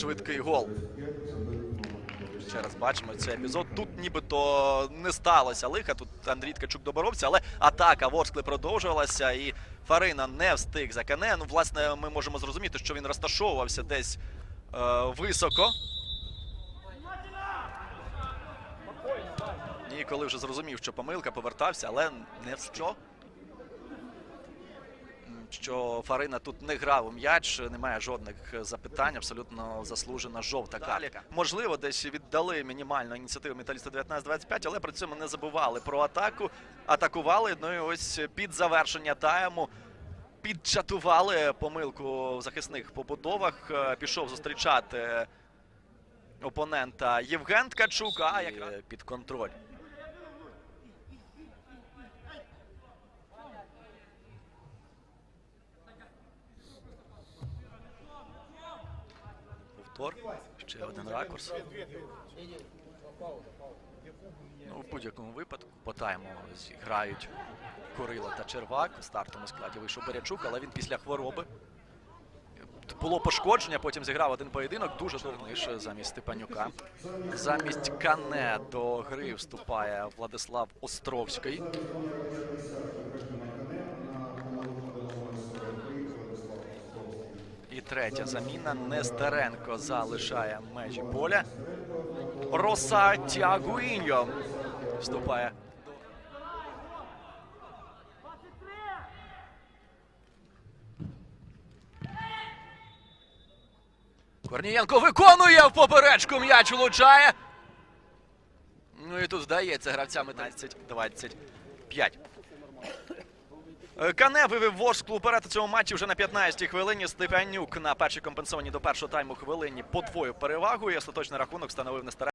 Швидкий гол. Ще раз бачимо цей епізод. Тут нібито не сталося лиха. Тут Андрій Ткачук доборовся, але атака Ворскли продовжувалася і Фарина не встиг за Кане. Ну, власне, ми можемо зрозуміти, що він розташовувався десь е, високо. І коли вже зрозумів, що помилка, повертався, але не в що. Що Фарина тут не грав у м'яч, немає жодних запитань, абсолютно заслужена жовта картка. Можливо, десь віддали мінімальну ініціативу металіста 19-25, але при цьому не забували про атаку. Атакували. Ну і ось під завершення тайму підчатували помилку в захисних побудовах. Е, Пішов зустрічати опонента Євген Ткачук, а якраз під контроль. Повтор. Ще один ракурс. Ну, в будь-якому випадку по тайму зіграють Курила та Червак. В стартовому складі вийшов Берячук, але він після хвороби. Було пошкодження, потім зіграв один поєдинок. Дуже дурниш замість Степанюка. Замість Кане до гри вступає Владислав Островський. І третя заміна. Нестеренко залишає межі поля. Роса Тягуіньо вступає. Корнієнко виконує в поперечку м'яч влучає. Ну і тут здається гравцями 15-25. Е, Кане вивів Ворсклу вперед у цьому матчі вже на 15-й хвилині. Степанюк на першій компенсованій до першого тайму хвилині подвоїв перевагу. І остаточний рахунок встановив Нестеренко.